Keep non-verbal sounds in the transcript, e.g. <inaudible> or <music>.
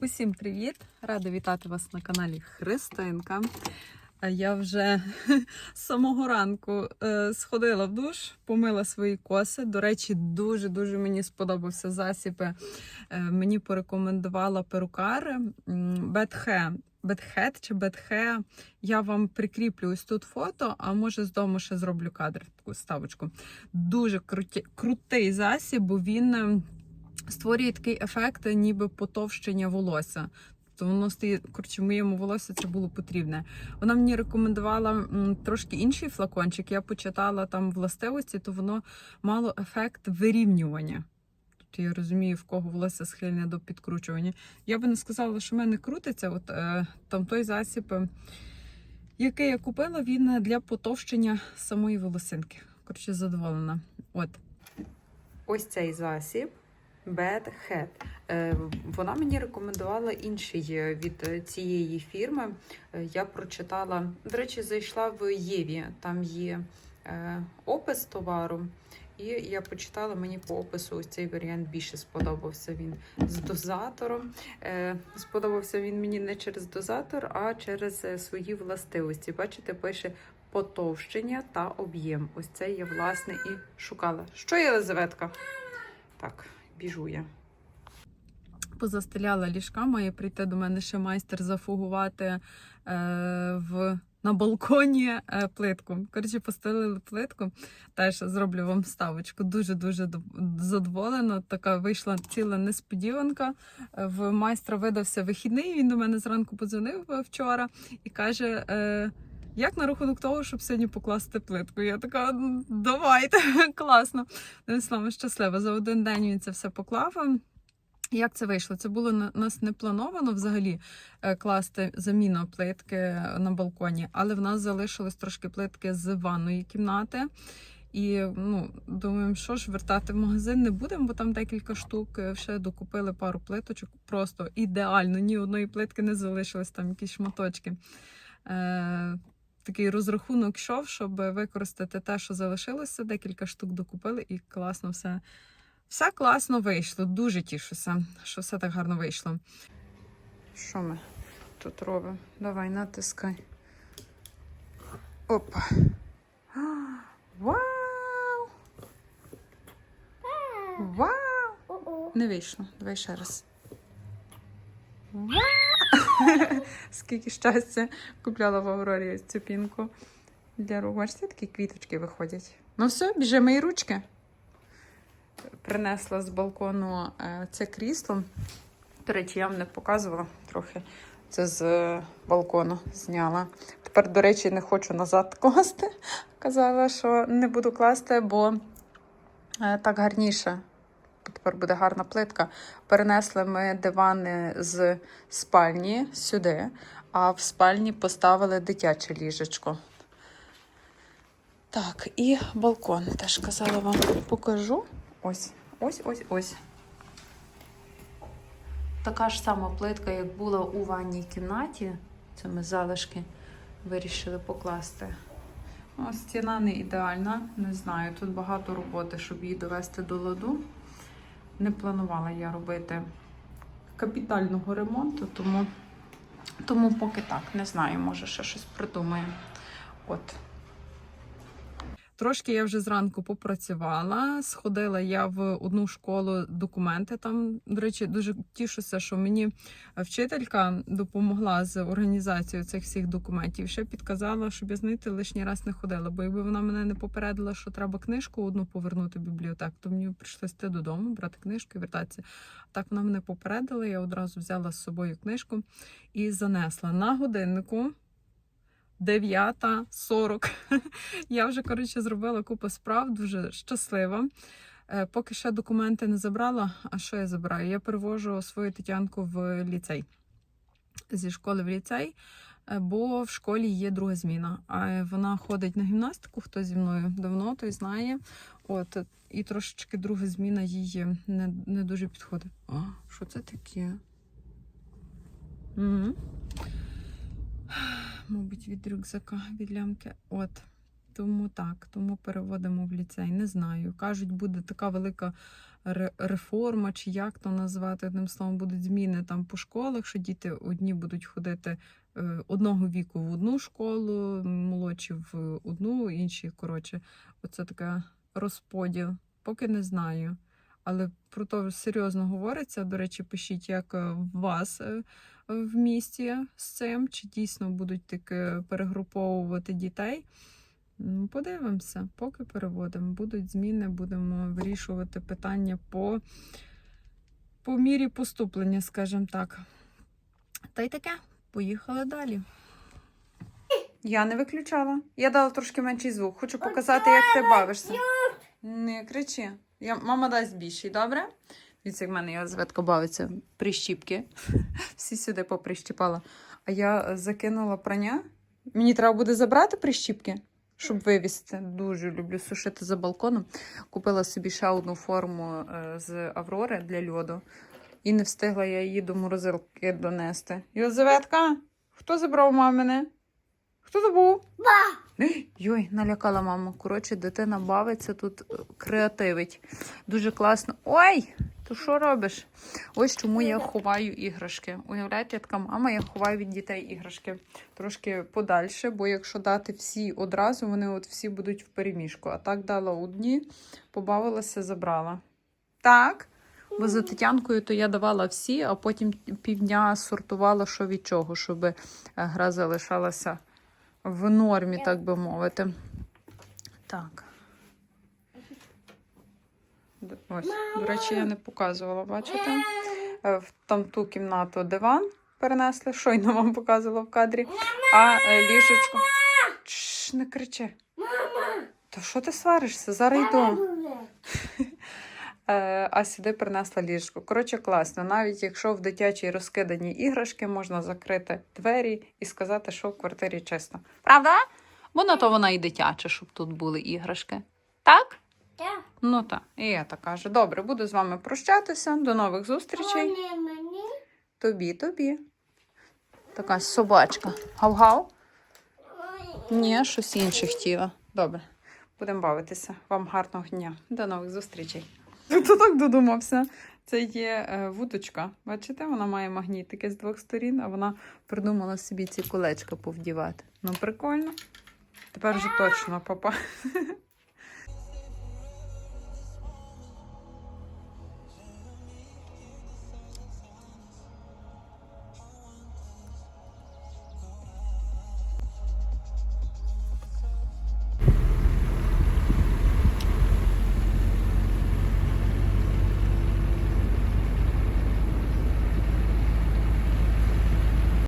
Усім привіт! Рада вітати вас на каналі Христинка. Я вже <laughs> з самого ранку е, сходила в душ, помила свої коси. До речі, дуже-дуже мені сподобався засіб. Е, Мені порекомендувала перукар Бетхе. Бетхет чи Бетхе. Я вам прикріплю ось тут фото, а може з дому ще зроблю кадр, таку ставочку. Дуже круті, крутий засіб, бо він. Створює такий ефект, ніби потовщення волосся. То воно стає, коротше, моєму волосся це було потрібне. Вона мені рекомендувала трошки інший флакончик. Я почитала там властивості, то воно мало ефект вирівнювання. Тобто я розумію, в кого волосся схильне до підкручування. Я би не сказала, що в мене крутиться. От е, там той засіб, е, який я купила, він для потовщення самої волосинки. Коротше, задоволена. От. Ось цей засіб. Bad Head. Е, Вона мені рекомендувала інший е, від цієї фірми. Е, Я прочитала, до речі, зайшла в Єві. Там є опис товару. І я почитала, мені по опису ось цей варіант більше сподобався. Він з дозатором. Сподобався він мені не через дозатор, а через свої властивості. Бачите, пише потовщення та об'єм. Ось це я власне і шукала. Що Єлизаветка? Так, біжу я. Позастеляла ліжка, має прийти до мене ще майстер зафугувати е, в, на балконі е, плитку. Коротше, постелили плитку. Теж зроблю вам ставочку. Дуже-дуже дов- задоволена. Така вийшла ціла несподіванка. Е, В майстра видався вихідний. Він до мене зранку подзвонив е, вчора і каже. Е, як на рахунок того, щоб сьогодні покласти плитку? Я така, <laughs> «Ну, давайте, класно. Одним словом, щаслива. За один день він це все поклав. Як це вийшло? Це було на- нас не плановано взагалі е, класти заміну плитки на балконі, але в нас залишилось трошки плитки з ванної кімнати. І ну, думаємо, що ж вертати в магазин не будемо, бо там декілька штук е, ще докупили пару плиточок. Просто ідеально, ні одної плитки не залишилось, там якісь шматочки. Е, такий розрахунок йшов, щоб використати те, що залишилося. Декілька штук докупили, і класно все. Все класно вийшло. Дуже тішуся, що все так гарно вийшло. Що ми тут робимо? Давай, натискай. Опа. Вау! Вау! Не вийшло. Давай ще раз. Вау! Скільки щастя купляла в Аврорі цю пінку для рук. Бачите, такі квіточки виходять. Ну все, біжи мої ручки. Принесла з балкону е, це крісло. До речі, я вам не показувала трохи. Це з балкону зняла. Тепер, до речі, не хочу назад класти. Казала, що не буду класти, бо е, так гарніше. Тепер буде гарна плитка. Перенесли ми дивани з спальні сюди, а в спальні поставили дитяче ліжечко. Так, і балкон теж казала вам покажу. Ось, ось, ось, ось. Така ж сама плитка, як була у ванній кімнаті. Це ми залишки вирішили покласти. О, стіна не ідеальна, не знаю. Тут багато роботи, щоб її довести до ладу. Не планувала я робити капітального ремонту, тому, тому поки так, не знаю, може ще щось придумаю. От. Трошки я вже зранку попрацювала. Сходила я в одну школу документи. Там, до речі, дуже тішуся, що мені вчителька допомогла з організацією цих всіх документів. Ще підказала, щоб я знаєте, лишній раз не ходила. Бо якби вона мене не попередила, що треба книжку одну повернути в бібліотеку, то мені прийшлося йти додому, брати книжку і вертатися. Так вона мене попередила. Я одразу взяла з собою книжку і занесла на годиннику. 9.40. <laughs> Я вже, коротше, зробила купу справ, дуже щаслива. Е, Поки ще документи не забрала. А що я забираю? Я перевожу свою Тетянку в ліцей зі школи в ліцей, е, бо в школі є друга зміна. А вона ходить на гімнастику, хто зі мною давно, той знає. От, і трошечки друга зміна їй не, не дуже підходить. А, що це таке? Угу. Мабуть, від рюкзака, від лямки. От. Тому так, тому переводимо в ліцей. Не знаю. Кажуть, буде така велика реформа, чи як то назвати. Одним словом, будуть зміни там по школах, що діти одні будуть ходити е, одного віку в одну школу, молодші в одну, інші, коротше, оце така розподіл. Поки не знаю. Але про то серйозно говориться. До речі, пишіть, як е, в вас е, в місті з цим, чи дійсно будуть таки перегруповувати дітей. Подивимося, поки переводимо. Будуть зміни, будемо вирішувати питання по, по мірі поступлення, скажімо так. Та й таке, поїхали далі. Я не виключала. Я дала трошки менший звук. Хочу показати, як ти бавишся. Не кричи. Я, мама дасть більший, добре? Як в мене Єлизаветка бавиться. Прищіпки. <laughs> Всі сюди поприщіпала. А я закинула прання. Мені треба буде забрати прищіпки, щоб вивісити. Дуже люблю сушити за балконом. Купила собі ще одну форму е, з Аврори для льоду. І не встигла я її до морозилки донести. Єлизаветка, хто забрав мамине? Хто то був? <gasps> Йой, налякала мама. Коротше, дитина бавиться тут е, креативить. Дуже класно. Ой! То що робиш? Ось чому я ховаю іграшки. Уявляєте, я така мама, я ховаю від дітей іграшки трошки подальше, бо якщо дати всі одразу, вони от всі будуть в переміжку. А так дала одні, побавилася, забрала. Так. Бо за Тетянкою то я давала всі, а потім півдня сортувала, що від чого, щоб е, гра залишалася в нормі, так би мовити. Так. Ось, до речі, я не показувала, бачите? Е, В там ту кімнату диван перенесли, щойно вам показувала в кадрі. А е, ліжечко. Чш, не кричи. Та що ти сваришся? Зараз йду. <laughs> Е, А сюди принесла ліжко. Коротше, класно. Навіть якщо в дитячій розкидані іграшки, можна закрити двері і сказати, що в квартирі чисто. Правда? Бо на то вона і дитяча, щоб тут були іграшки. Так? Так. Ну так. І я так кажу. Добре, буду з вами прощатися. До нових зустрічей. Вони мені. Тобі, тобі. Така собачка. Гав-гав? Ні, щось інше хотіла. Добре, будемо бавитися. Вам гарного дня. До нових зустрічей. Хто так додумався? Це є е, вудочка. Бачите, вона має магнітики з двох сторін, а вона придумала собі ці колечка повдівати. Ну, прикольно. Тепер вже точно, папа. <laughs>